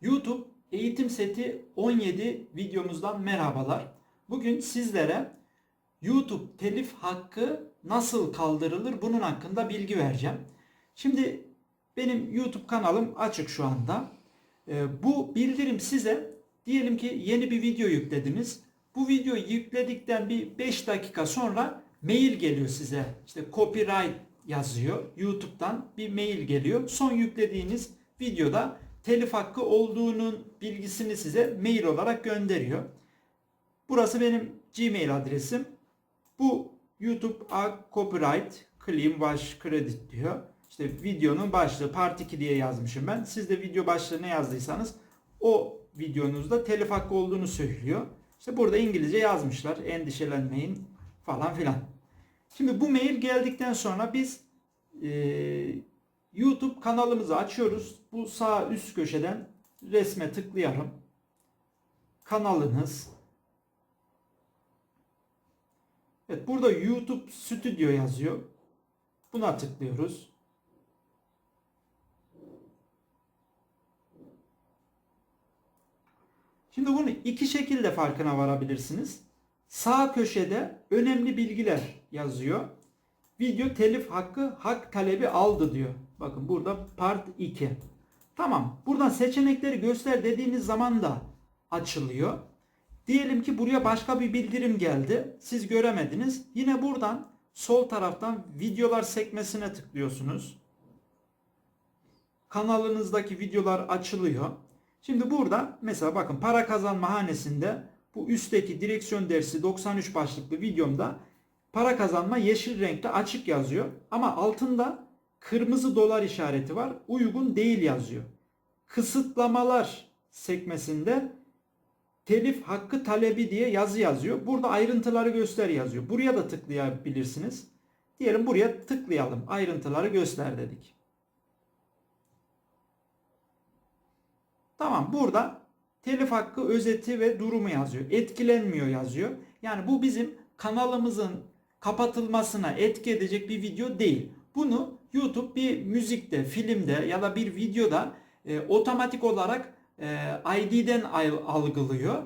YouTube Eğitim Seti 17 videomuzdan merhabalar. Bugün sizlere YouTube telif hakkı nasıl kaldırılır bunun hakkında bilgi vereceğim. Şimdi benim YouTube kanalım açık şu anda. Ee, bu bildirim size diyelim ki yeni bir video yüklediniz. Bu videoyu yükledikten bir 5 dakika sonra mail geliyor size. İşte copyright yazıyor. YouTube'dan bir mail geliyor. Son yüklediğiniz videoda telif hakkı olduğunun bilgisini size mail olarak gönderiyor. Burası benim Gmail adresim. Bu YouTube A Copyright Claim Wash Credit diyor. İşte videonun başlığı Part 2 diye yazmışım ben. Siz de video başlığı ne yazdıysanız o videonuzda telif hakkı olduğunu söylüyor. İşte burada İngilizce yazmışlar. Endişelenmeyin falan filan. Şimdi bu mail geldikten sonra biz e, YouTube kanalımızı açıyoruz. Bu sağ üst köşeden resme tıklayalım. Kanalınız. Evet burada YouTube Studio yazıyor. Buna tıklıyoruz. Şimdi bunu iki şekilde farkına varabilirsiniz. Sağ köşede önemli bilgiler yazıyor. Video telif hakkı hak talebi aldı diyor. Bakın burada part 2. Tamam. Buradan seçenekleri göster dediğiniz zaman da açılıyor. Diyelim ki buraya başka bir bildirim geldi. Siz göremediniz. Yine buradan sol taraftan videolar sekmesine tıklıyorsunuz. Kanalınızdaki videolar açılıyor. Şimdi burada mesela bakın para kazanma hanesinde bu üstteki direksiyon dersi 93 başlıklı videomda para kazanma yeşil renkte açık yazıyor. Ama altında kırmızı dolar işareti var. Uygun değil yazıyor. Kısıtlamalar sekmesinde telif hakkı talebi diye yazı yazıyor. Burada ayrıntıları göster yazıyor. Buraya da tıklayabilirsiniz. Diyelim buraya tıklayalım. Ayrıntıları göster dedik. Tamam burada telif hakkı özeti ve durumu yazıyor. Etkilenmiyor yazıyor. Yani bu bizim kanalımızın kapatılmasına etki edecek bir video değil. Bunu YouTube bir müzikte, filmde ya da bir videoda e, otomatik olarak e, ID'den algılıyor.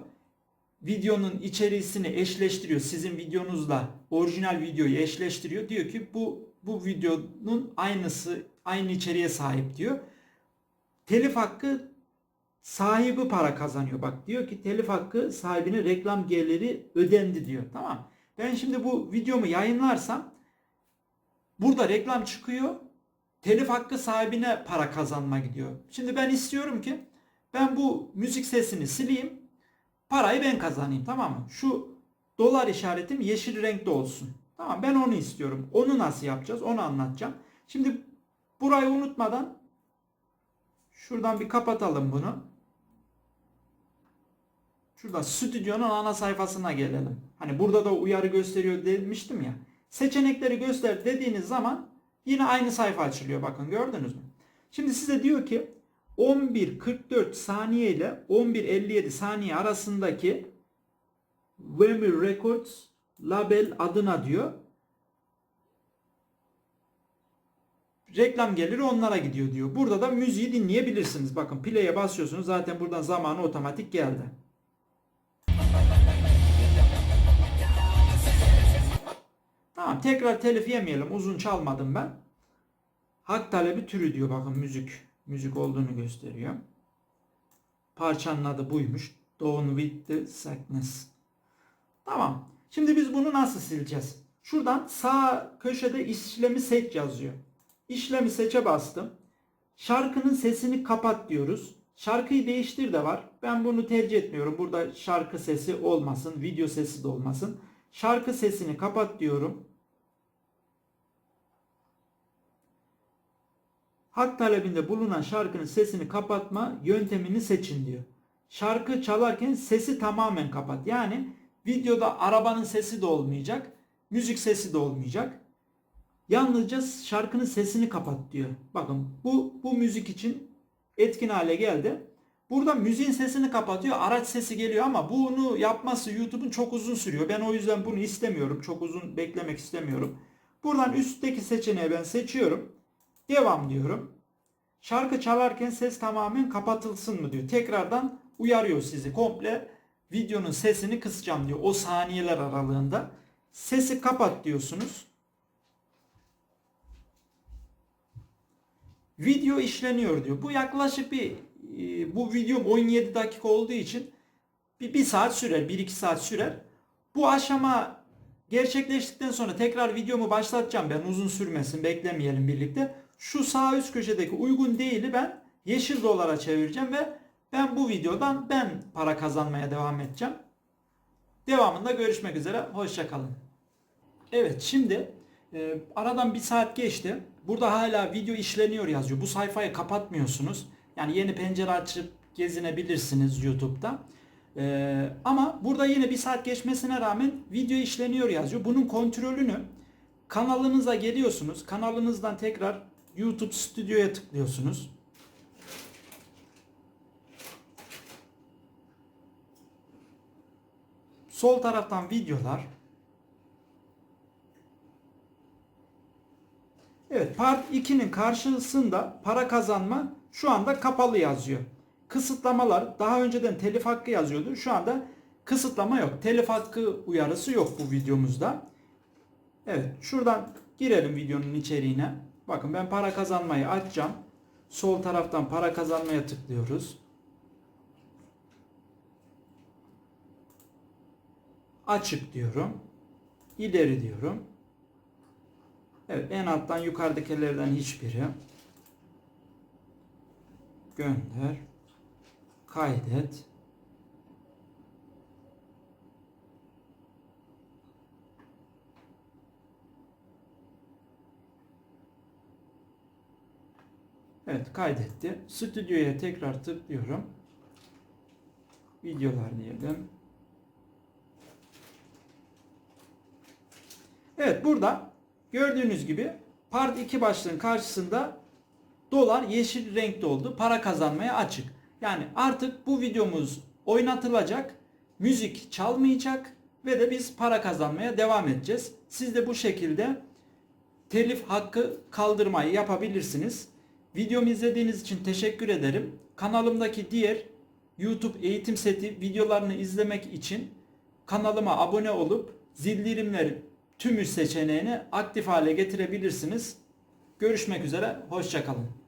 Videonun içerisini eşleştiriyor. Sizin videonuzla orijinal videoyu eşleştiriyor. Diyor ki bu bu videonun aynısı aynı içeriğe sahip diyor. Telif hakkı sahibi para kazanıyor. Bak diyor ki telif hakkı sahibine reklam geliri ödendi diyor. Tamam. Ben şimdi bu videomu yayınlarsam burada reklam çıkıyor. Telif hakkı sahibine para kazanma gidiyor. Şimdi ben istiyorum ki ben bu müzik sesini sileyim. Parayı ben kazanayım tamam mı? Şu dolar işaretim yeşil renkte olsun. Tamam ben onu istiyorum. Onu nasıl yapacağız? Onu anlatacağım. Şimdi burayı unutmadan şuradan bir kapatalım bunu. Şurada stüdyonun ana sayfasına gelelim. Hani burada da uyarı gösteriyor demiştim ya. Seçenekleri göster dediğiniz zaman yine aynı sayfa açılıyor. Bakın gördünüz mü? Şimdi size diyor ki 11.44 saniye ile 11.57 saniye arasındaki Wemir Records label adına diyor. Reklam geliri onlara gidiyor diyor. Burada da müziği dinleyebilirsiniz. Bakın play'e basıyorsunuz. Zaten buradan zamanı otomatik geldi. Tamam tekrar telif yemeyelim. Uzun çalmadım ben. Hak talebi türü diyor. Bakın müzik. Müzik olduğunu gösteriyor. Parçanın adı buymuş. Dawn with the Sickness. Tamam. Şimdi biz bunu nasıl sileceğiz? Şuradan sağ köşede işlemi seç yazıyor. İşlemi seçe bastım. Şarkının sesini kapat diyoruz. Şarkıyı değiştir de var. Ben bunu tercih etmiyorum. Burada şarkı sesi olmasın. Video sesi de olmasın. Şarkı sesini kapat diyorum. Hak talebinde bulunan şarkının sesini kapatma yöntemini seçin diyor. Şarkı çalarken sesi tamamen kapat. Yani videoda arabanın sesi de olmayacak. Müzik sesi de olmayacak. Yalnızca şarkının sesini kapat diyor. Bakın bu bu müzik için etkin hale geldi. Burada müziğin sesini kapatıyor. Araç sesi geliyor ama bunu yapması YouTube'un çok uzun sürüyor. Ben o yüzden bunu istemiyorum. Çok uzun beklemek istemiyorum. Buradan üstteki seçeneği ben seçiyorum. Devam diyorum. şarkı çalarken ses tamamen kapatılsın mı diyor. Tekrardan uyarıyor sizi. Komple videonun sesini kısacağım diyor. O saniyeler aralığında. Sesi kapat diyorsunuz. Video işleniyor diyor. Bu yaklaşık bir e, bu videom 17 dakika olduğu için bir, bir saat sürer. 1-2 saat sürer. Bu aşama gerçekleştikten sonra tekrar videomu başlatacağım. Ben uzun sürmesin beklemeyelim birlikte. Şu sağ üst köşedeki uygun değili ben yeşil dolara çevireceğim ve ben bu videodan ben para kazanmaya devam edeceğim. Devamında görüşmek üzere. Hoşçakalın. Evet şimdi e, aradan bir saat geçti. Burada hala video işleniyor yazıyor. Bu sayfayı kapatmıyorsunuz. Yani yeni pencere açıp gezinebilirsiniz YouTube'da. E, ama burada yine bir saat geçmesine rağmen video işleniyor yazıyor. Bunun kontrolünü kanalınıza geliyorsunuz. Kanalınızdan tekrar YouTube Stüdyo'ya tıklıyorsunuz. Sol taraftan videolar. Evet part 2'nin karşısında para kazanma şu anda kapalı yazıyor. Kısıtlamalar daha önceden telif hakkı yazıyordu. Şu anda kısıtlama yok. Telif hakkı uyarısı yok bu videomuzda. Evet şuradan girelim videonun içeriğine. Bakın ben para kazanmayı açacağım. Sol taraftan para kazanmaya tıklıyoruz. Açık diyorum. İleri diyorum. Evet en alttan yukarıdakilerden hiçbiri. Gönder. Kaydet. Evet kaydetti. Stüdyoya tekrar tıklıyorum. Videolar diyelim. Evet burada gördüğünüz gibi part 2 başlığın karşısında dolar yeşil renkte oldu. Para kazanmaya açık. Yani artık bu videomuz oynatılacak. Müzik çalmayacak ve de biz para kazanmaya devam edeceğiz. Siz de bu şekilde telif hakkı kaldırmayı yapabilirsiniz. Videomu izlediğiniz için teşekkür ederim. Kanalımdaki diğer YouTube eğitim seti videolarını izlemek için kanalıma abone olup zildirimleri tümü seçeneğini aktif hale getirebilirsiniz. Görüşmek üzere, hoşçakalın.